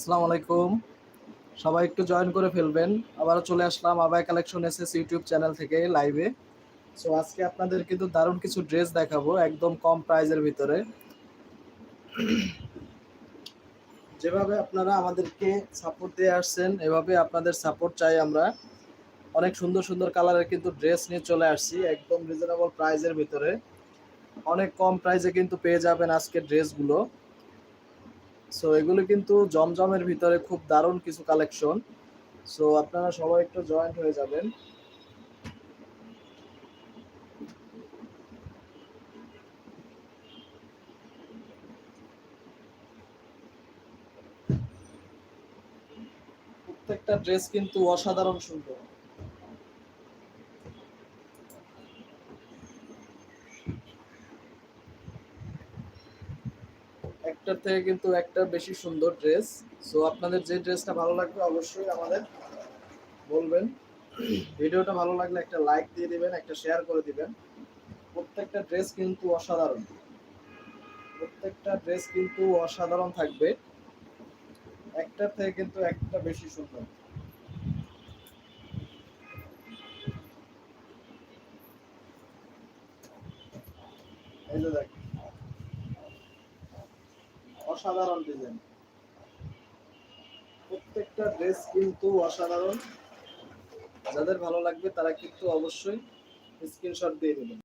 আসসালামু আলাইকুম। সবাই একটু জয়েন করে ফেলবেন। আবারও চলে আসলাম আবাই কালেকশন এসএস ইউটিউব চ্যানেল থেকে লাইভে সো আজকে আপনাদের কিন্তু দারুণ কিছু ড্রেস দেখাবো একদম কম প্রাইজের ভিতরে। যেভাবে আপনারা আমাদেরকে সাপোর্ট দিয়ে আসছেন, এভাবে আপনাদের সাপোর্ট চাই আমরা। অনেক সুন্দর সুন্দর কালারের কিন্তু ড্রেস নিয়ে চলে আসছি একদম রিজনেবল প্রাইজের ভিতরে। অনেক কম প্রাইজে কিন্তু পেয়ে যাবেন আজকের ড্রেসগুলো সো এগুলো কিন্তু জমজমের ভিতরে খুব দারুণ কিছু কালেকশন সো আপনারা সবাই একটু জয়েন্ট হয়ে যাবেন। প্রত্যেকটা ড্রেস কিন্তু অসাধারণ সুন্দর। একটার থেকে কিন্তু একটা বেশি সুন্দর ড্রেস। সো আপনাদের যে ড্রেসটা ভালো লাগবে অবশ্যই আমাদের বলবেন। ভিডিওটা ভালো লাগলে একটা লাইক দিয়ে দিবেন, একটা শেয়ার করে দিবেন। প্রত্যেকটা ড্রেস কিন্তু অসাধারণ। প্রত্যেকটা ড্রেস কিন্তু অসাধারণ থাকবে। একটার থেকে কিন্তু একটা বেশি সুন্দর। এই যে দেখেন। অসাধারণ ডিজাইন প্রত্যেকটা ড্রেস কিন্তু অসাধারণ। যাদের ভালো লাগবে তারা কিন্তু অবশ্যই স্ক্রিনশট দিয়ে দেবেন।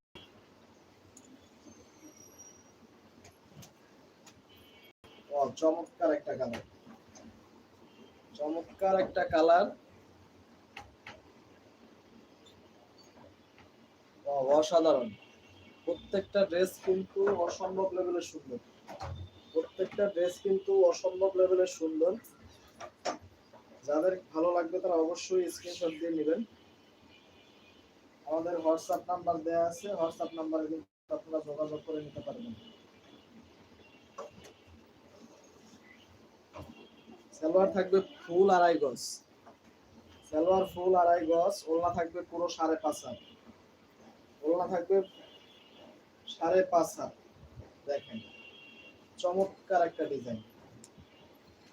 চমৎকার একটা কালার চমৎকার একটা কালার অসাধারণ। প্রত্যেকটা ড্রেস কিন্তু অসম্ভব লেভেলের সুন্দর। প্রত্যেকটা ড্রেস কিন্তু অসম্ভব লেভেলের সুন্দর। যাদের ভালো লাগবে তারা অবশ্যই স্ক্রিনশট দিয়ে নেবেন। আমাদের হোয়াটসঅ্যাপ নাম্বার দেওয়া আছে হোয়াটসঅ্যাপ নাম্বারে কিন্তু আপনারা যোগাযোগ করে নিতে পারবেন। সালোয়ার থাকবে ফুল আড়াই গজ। সালোয়ার ফুল আড়াই গজ ওলনা থাকবে পুরো সাড়ে পাঁচ হাত। ওলনা থাকবে সাড়ে পাঁচ হাত। দেখেন। চমৎকার একটা ডিজাইন।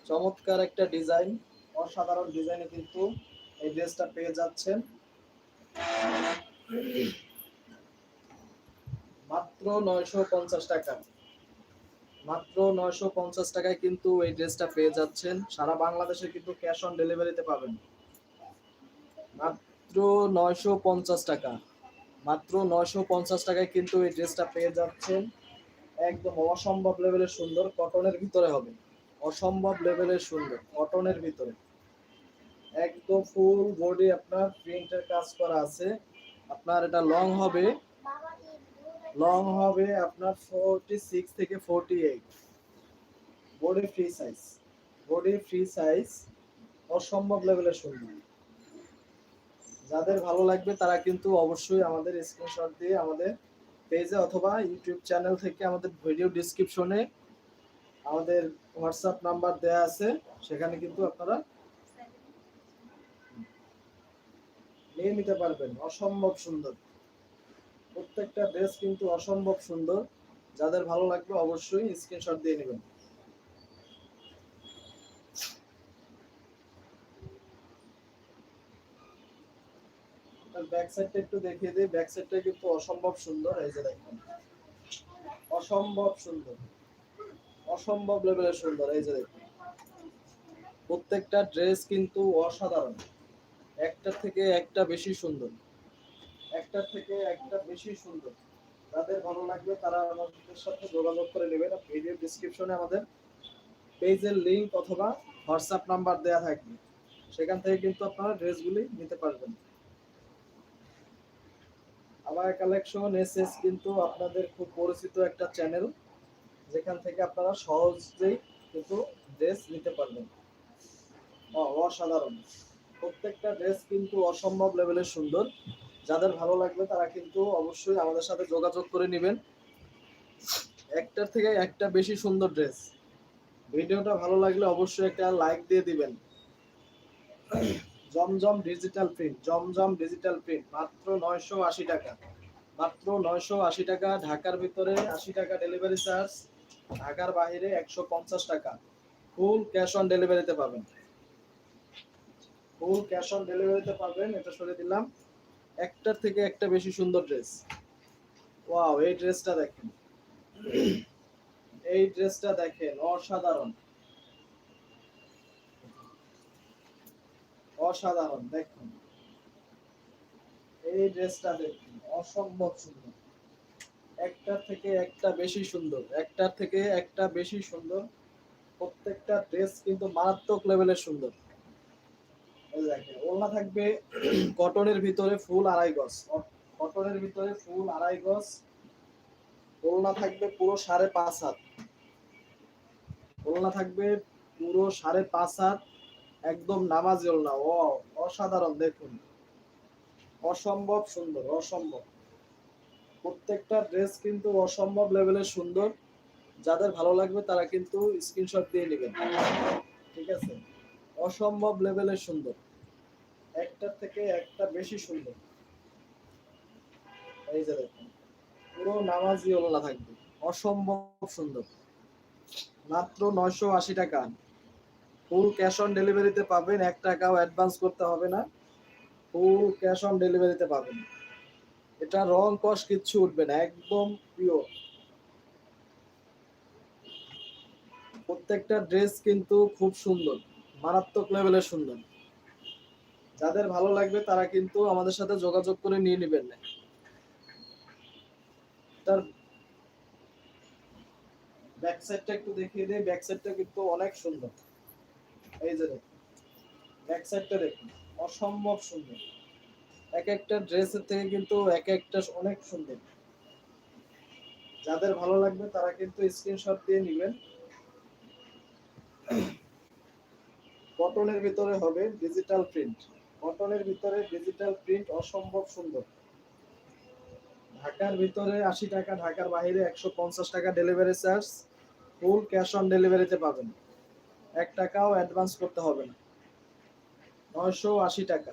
চমৎকার একটা ডিজাইন, অসাধারণ ডিজাইনে কিন্তু এই ড্রেসটা পেয়ে যাচ্ছেন। মাত্র নয়শো পঞ্চাশ টাকা। মাত্র নয়শো পঞ্চাশ টাকায় কিন্তু এই ড্রেসটা পেয়ে যাচ্ছেন। সারা বাংলাদেশে কিন্তু ক্যাশ অন ডেলিভারিতে পাবেন। মাত্র নয়শো পঞ্চাশ টাকা। মাত্র নয়শো পঞ্চাশ টাকায় কিন্তু এই ড্রেসটা পেয়ে যাচ্ছেন। একদম অসম্ভব লেভেলের সুন্দর কটনের ভিতরে হবে। অসম্ভব লেভেলের সুন্দর কটনের ভিতরে। একদম ফুল বডি আপনার প্রিন্টের কাজ করা আছে। আপনার এটা লং হবে। লং হবে আপনার ফোরটি সিক্স থেকে forty eight body free size body free size অসম্ভব লেভেলের সুন্দর। যাদের ভালো লাগবে তারা কিন্তু অবশ্যই আমাদের স্ক্রিনশট দিয়ে আমাদের পেজে অথবা ইউটিউব চ্যানেল থেকে আমাদের ভিডিও ডিসক্রিপশনে আমাদের হোয়াটসঅ্যাপ নাম্বার দেয়া আছে, সেখানে কিন্তু আপনারা নিয়ে নিতে পারবেন। অসম্ভব সুন্দর। প্রত্যেকটা ড্রেস কিন্তু অসম্ভব সুন্দর। যাদের ভালো লাগবে অবশ্যই স্ক্রিনশট দিয়ে নেবেন। ব্যাক সাইডটা একটু দেখিয়ে দিই। ব্যাক সাইডটা কিন্তু অসম্ভব সুন্দর, এই যে দেখুন। অসম্ভব সুন্দর। অসম্ভব লেভেলের সুন্দর, এই যে দেখুন। প্রত্যেকটা ড্রেস কিন্তু অসাধারণ। একটা থেকে একটা বেশি সুন্দর। একটা থেকে একটা বেশি সুন্দর। যাদের ভালো লাগবে তারা আমাদের সাথে যোগাযোগ করে নেবেন। ভিডিও ডিসক্রিপশনে আমাদের পেজের লিঙ্ক অথবা হোয়াটসঅ্যাপ নাম্বার দেওয়া থাকবে। সেখান থেকে কিন্তু আপনারা ড্রেসগুলি নিতে পারবেন। আমার কালেকশন এসএস কিন্তু আপনাদের খুব পরিচিত একটা চ্যানেল যেখান থেকে আপনারা সহজেই কিন্তু ড্রেস নিতে পারবেন। অসাধারণ। প্রত্যেকটা ড্রেস কিন্তু অসম্ভব লেভেলের সুন্দর। যাদের ভালো লাগবে তারা কিন্তু অবশ্যই আমাদের সাথে যোগাযোগ করে নেবেন। একটার থেকে একটা বেশি সুন্দর ড্রেস ভিডিওটা ভালো লাগলে অবশ্যই একটা লাইক দিয়ে দিবেন। Zamzam digital print, Zamzam digital print, মাত্র নয়শো আশি টাকা। মাত্র নয়শো আশি টাকা, ঢাকার ভিতরে আশি টাকা ডেলিভারি চার্জ ঢাকার বাইরে একশো পঞ্চাশ টাকা। ফুল ক্যাশ অন ডেলিভারিতে পাবেন। ফুল ক্যাশ অন ডেলিভারিতে পাবেন, এটা সরে দিলাম। একটার থেকে একটা বেশি সুন্দর ড্রেস ওয়াও এই ড্রেসটা দেখেন। এই ড্রেসটা দেখেন, অসাধারণ। অসাধারণ, দেখুন। এই ড্রেসটা দেখুন, অসম্ভব সুন্দর। একটার থেকে একটা বেশি সুন্দর, একটার থেকে একটা বেশি সুন্দর। প্রত্যেকটা ড্রেস কিন্তু মারাত্মক লেভেলের সুন্দর। থাকবে কটনের ভিতরে ফুল আড়াই গজ। কটনের ভিতরে ফুল আড়াই গজ, ওড়না থাকবে পুরো সাড়ে পাঁচ হাত। ওড়না থাকবে পুরো সাড়ে পাঁচ হাত। একদম নামাজি ওড়না ও, অসাধারণ, দেখুন। অসম্ভব সুন্দর, অসম্ভব। প্রত্যেকটা ড্রেস কিন্তু অসম্ভব লেভেলের সুন্দর। যাদের ভালো লাগবে তারা কিন্তু স্ক্রিনশট দিয়ে নেবেন। ঠিক আছে? অসম্ভব লেভেলের সুন্দর। একটার থেকে একটা বেশি সুন্দর। এই যে দেখুন, পুরো নামাজি ওলা থাকবে। অসম্ভব সুন্দর। মাত্র নয়শো আশি টাকা। ফুল ক্যাশ অন ডেলিভারিতে পাবেন, এক টাকাও অ্যাডভান্স করতে হবে না। ফুল ক্যাশ অন ডেলিভারিতে পাবেন। এটা রং কস কিচ্ছু উঠবে না, একদম পিওর প্রত্যেকটা ড্রেস কিন্তু খুব সুন্দর, মারাত্মক লেভেলের সুন্দর। যাদের ভালো লাগবে তারা কিন্তু আমাদের সাথে যোগাযোগ করে নিয়ে নেবেন। না তার ব্যাক সাইডটা একটু দেখিয়ে দিই ব্যাক সাইডটা কিন্তু অনেক সুন্দর। এই যে দেখুন ব্যাক সাইডটা দেখুন, অসম্ভব সুন্দর। এক একটা ড্রেসের থেকে কিন্তু এক একটা অনেক সুন্দর। যাদের ভালো লাগবে তারা কিন্তু স্ক্রিনশট দিয়ে নেবেন। কটনের ভিতরে হবে ডিজিটাল প্রিন্ট কটনের ভিতরে ডিজিটাল প্রিন্ট অসম্ভব সুন্দর। ঢাকার ভিতরে আশি টাকা, ঢাকার বাইরে একশো পঞ্চাশ টাকা delivery charge full cash on ডেলিভারিতে পাবেন। এক টাকাও অ্যাডভান্স করতে হবে না। নয়শো আশি টাকা।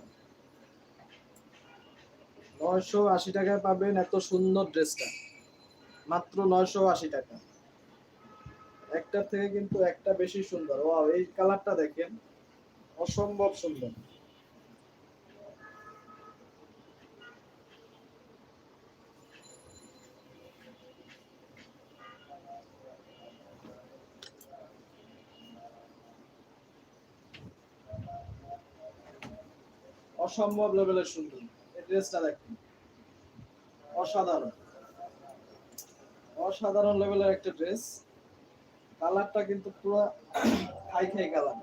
নয়শো আশি টাকায় পাবেন এত সুন্দর ড্রেসটা। মাত্র নয়শো আশি টাকা। একটার থেকে কিন্তু একটা বেশি সুন্দর। ও এই কালারটা দেখেন, অসম্ভব সুন্দর। অসম্ভব লেভেলের সুন্দর। এই ড্রেসটা দেখেন। অসাধারণ। অসাধারণ লেভেলের একটা ড্রেস কালারটা কিন্তু পুরো খাই খাই কালার।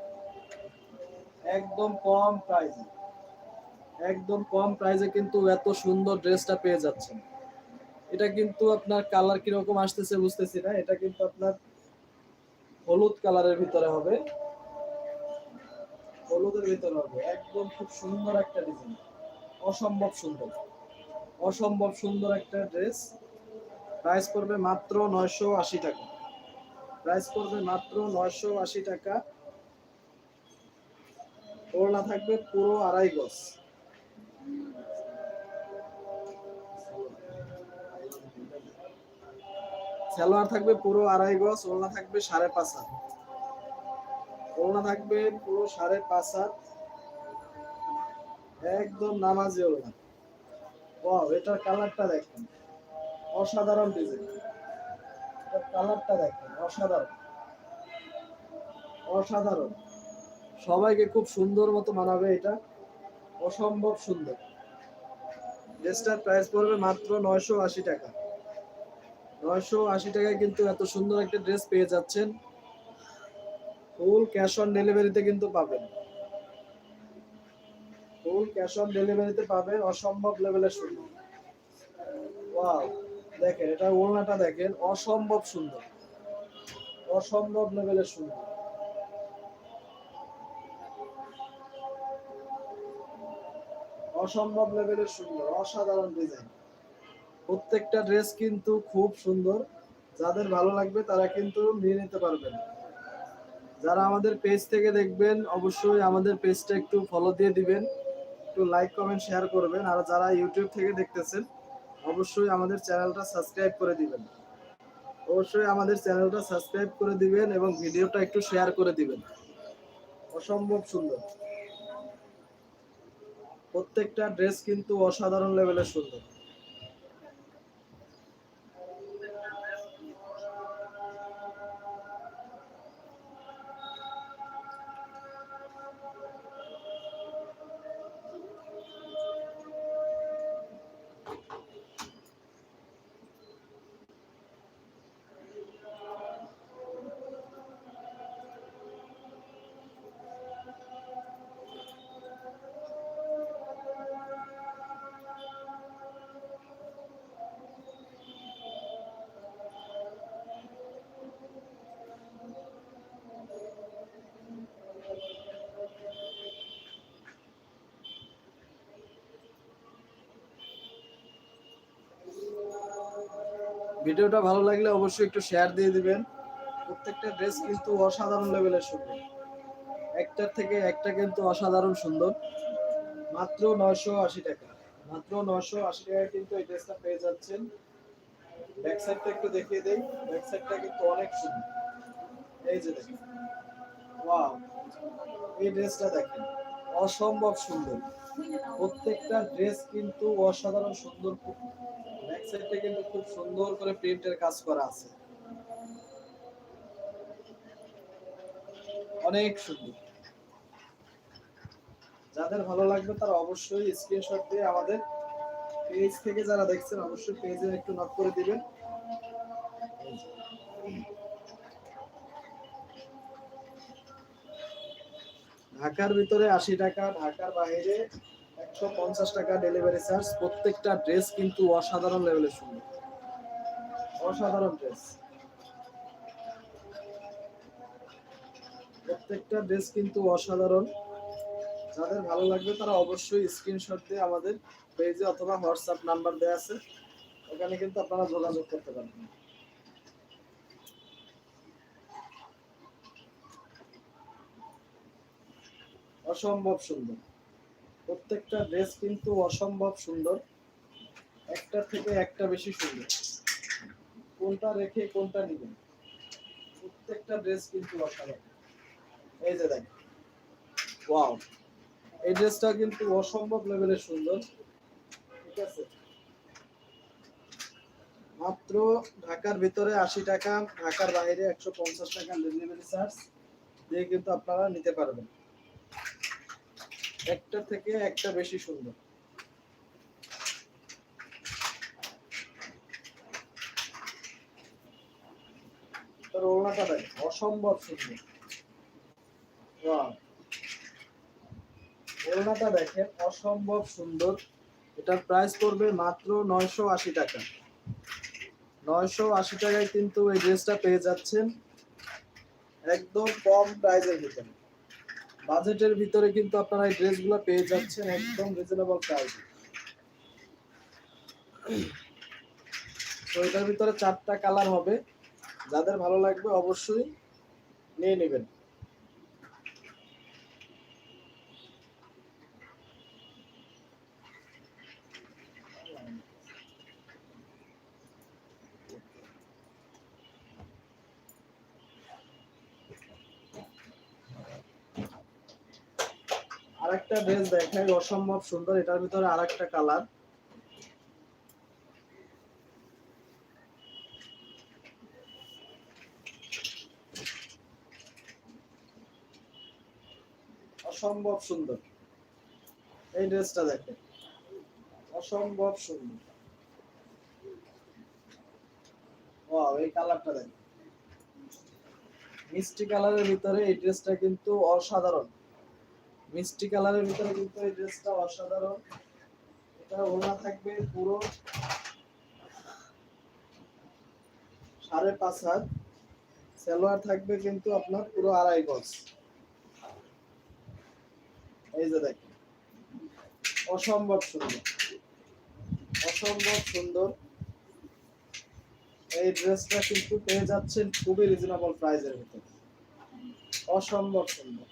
একদম কম প্রাইসে একদম কম প্রাইসে কিন্তু এত সুন্দর ড্রেসটা পেয়ে যাচ্ছেন। এটা কিন্তু আপনার কালার কীরকম আসতেছে বুঝতেছি না। এটা কিন্তু আপনার হলুদ কালারের ভিতরে হবে। হলুদের ভিতরে হবে। একদম খুব সুন্দর একটা ডিজাইন অসম্ভব সুন্দর। অসম্ভব সুন্দর একটা ড্রেস প্রাইস পড়বে মাত্র নয়শো আশি টাকা। প্রাইস পড়বে মাত্র নয়শো আশি টাকা। ওড়না থাকবে পুরো আড়াই গজ। সালোয়ার থাকবে পুরো আড়াই গজ, ওড়না থাকবে সাড়ে পাঁচ হাত। ওড়না থাকবে, পুরো সাড়ে পাঁচ হাত। একদম নামাজি ওয়াও এটার কালারটা দেখেন। অসাধারণ ডিজাইন এটার কালারটা দেখেন, অসাধারণ। অসাধারণ। সবাইকে খুব সুন্দর মতো মানাবে এটা। অসম্ভব সুন্দর। ড্রেসটার প্রাইস পড়বে মাত্র নয়শো আশি টাকা। নয়শো আশি টাকায় কিন্তু এত সুন্দর একটা ড্রেস পেয়ে যাচ্ছেন। ফুল ক্যাশ অন ডেলিভারিতে কিন্তু পাবেন। ফুল ক্যাশ অন ডেলিভারিতে পাবেন, অসম্ভব লেভেলের সুন্দর। ওয়াও দেখেন, এটা ওড়নাটা দেখেন, অসম্ভব সুন্দর। অসম্ভব লেভেলের সুন্দর। অসম্ভব লেভেলের সুন্দর, অসাধারণ ডিজাইন প্রত্যেকটা ড্রেস কিন্তু খুব সুন্দর। যাদের ভালো লাগবে তারা কিন্তু নিয়ে নিতে পারবেন। যারা আমাদের পেজ থেকে দেখবেন, অবশ্যই আমাদের পেজটা একটু ফলো দিয়ে দিবেন। একটু লাইক কমেন্ট শেয়ার করবেন। আর যারা ইউটিউব থেকে দেখতেছেন, অবশ্যই আমাদের চ্যানেলটা সাবস্ক্রাইব করে দিবেন। অবশ্যই আমাদের চ্যানেলটা সাবস্ক্রাইব করে দিবেন এবং ভিডিওটা একটু শেয়ার করে দিবেন। অসম্ভব সুন্দর। প্রত্যেকটা ড্রেস কিন্তু অসাধারণ লেভেলের সুন্দর। ভিডিওটা ভালো লাগলে অবশ্যই একটু শেয়ার দিয়ে দিবেন। প্রত্যেকটা ড্রেস কিন্তু অসাধারণ লেভেলের সুন্দর একটার থেকে একটা কিন্তু অসাধারণ সুন্দর। মাত্র নয়শো আশি টাকা। মাত্র নয়শো আশি টাকায় কিন্তু এই ড্রেসটা পেয়ে যাচ্ছেন। ব্যাক সাইডটা একটু দেখিয়ে দেই। ব্যাক সাইডটা কিন্তু অনেক সুন্দর। এই যে দেখেন। এই ড্রেসটা দেখেন। অসম্ভব সুন্দর। প্রত্যেকটা ড্রেস কিন্তু অসাধারণ সুন্দর। সাইডটা কিন্তু খুব সুন্দর করে প্রিন্টের কাজ করা আছে। অনেক সুন্দর। যাদের ভালো লাগবে তারা অবশ্যই স্ক্রিনশট দিয়ে আমাদের পেজ থেকে যারা দেখছেন, অবশ্যই পেজে একটু নক করে দিবেন। ঢাকার ভিতরে আশি টাকা, ঢাকার বাইরে একশো পঞ্চাশ টাকা ডেলিভারি চার্জ প্রত্যেকটা ড্রেস কিন্তু অসাধারণ লেভেলের সুন্দর। অসাধারণ ড্রেস প্রত্যেকটা ড্রেস কিন্তু অসাধারণ। যাদের ভালো লাগবে তারা অবশ্যই স্ক্রিনশট দিয়ে আমাদের পেজে অথবা হোয়াটসঅ্যাপ নাম্বার দেওয়া আছে। ওখানে কিন্তু আপনারা যোগাযোগ করতে পারবেন। অসম্ভব সুন্দর। প্রত্যেকটা ড্রেস কিন্তু অসম্ভব সুন্দর। একটা থেকে একটা বেশি সুন্দর। কোনটা রেখে কোনটা নিবেন? প্রত্যেকটা ড্রেস কিন্তু অসাধারণ। এই যে দেখেন। ওয়াও। এই ড্রেসটা কিন্তু অসম্ভব লেভেলের সুন্দর। ঠিক আছে? মাত্র ঢাকার ভিতরে আশি টাকা, ঢাকার বাইরে একশো পঞ্চাশ টাকা ডেলিভারি চার্জ। দিয়ে কিন্তু আপনারা নিতে পারবেন। একটা থেকে একটা বেশি সুন্দর। তার ওড়নাটা দেখ, অসম্ভব সুন্দর. ওড়নাটা দেখেন, অসম্ভব সুন্দর। এটার প্রাইস পড়বে মাত্র নয়শো আশি টাকা। নয়শো আশি টাকায় কিন্তু এই ড্রেসটা পেয়ে যাচ্ছেন। একদম কম প্রাইসের ভিতরে। বাজেটের ভিতরে কিন্তু আপনারা এই ড্রেসগুলো পেয়ে যাচ্ছেন একদম রিজনেবল প্রাইসে তো এটার ভিতরে চারটা কালার হবে। যাদের ভালো লাগবে অবশ্যই নিয়ে নেবেন। ড্রেস দেখাই অসম্ভব সুন্দর, এটার ভিতরে আরেকটা কালার অসম্ভব সুন্দর। এই ড্রেসটা দেখেন অসম্ভব সুন্দর। ওয়াও এই কালারটা দেখেন মিষ্টি কালারের ভিতরে এই ড্রেসটা কিন্তু অসাধারণ। মিষ্টি কালারের ভিতরে কিন্তু এই ড্রেসটা অসাধারণ। এটা ওনা থাকবে পুরো। সাড়ে পাঁচ হাত। থাকবে কিন্তু আপনার পুরো আড়াই গজ। এই যে অসম্ভব সুন্দর। অসম্ভব সুন্দর। এই ড্রেসটা কিন্তু পেয়ে যাচ্ছেন খুবই রিজনেবল প্রাইসের ভিতরে। অসম্ভব সুন্দর।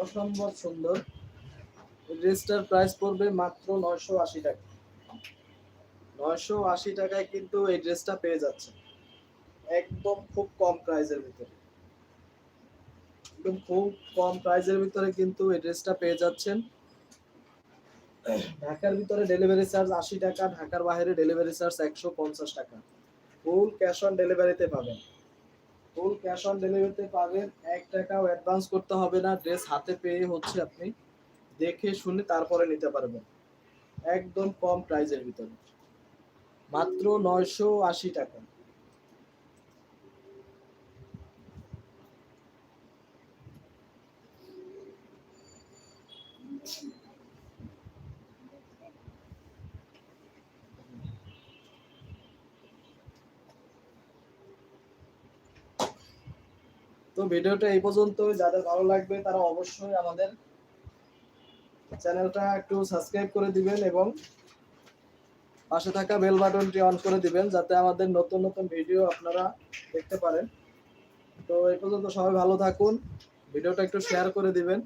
অসম্ভব সুন্দর। ড্রেসটার প্রাইস পড়বে মাত্র নয়শো আশি টাকা। নয়শো আশি টাকায় কিন্তু এই ড্রেসটা পেয়ে যাচ্ছে। একদম খুব কম প্রাইসের ভিতরে। একদম খুব কম প্রাইসের ভিতরে কিন্তু এই ড্রেসটা পেয়ে যাচ্ছেন। ঢাকার ভিতরে ডেলিভারি চার্জ আশি টাকা, ঢাকার বাইরে ডেলিভারি চার্জ একশো পঞ্চাশ টাকা। ফুল ক্যাশ অন ডেলিভারিতে পাবেন। ফুল ক্যাশ অন ডেলিভারিতে পাবেন। এক টাকাও অ্যাডভান্স করতে হবে না। ড্রেস হাতে পেয়ে হচ্ছে আপনি। দেখে শুনে তারপরে নিতে পারবেন। একদম কম প্রাইজের ভিতরে। মাত্র নয়শো আশি টাকা। তো ভিডিওটা এই পর্যন্ত যাদের ভালো লাগবে তারা অবশ্যই আমাদের চ্যানেলটা একটু সাবস্ক্রাইব করে দিবেন এবং পাশে থাকা বেল বাটনটি অন করে দিবেন যাতে আমাদের নতুন নতুন ভিডিও আপনারা দেখতে পারেন। তো এই পর্যন্ত সবাই ভালো থাকুন। ভিডিওটা একটু শেয়ার করে দিবেন।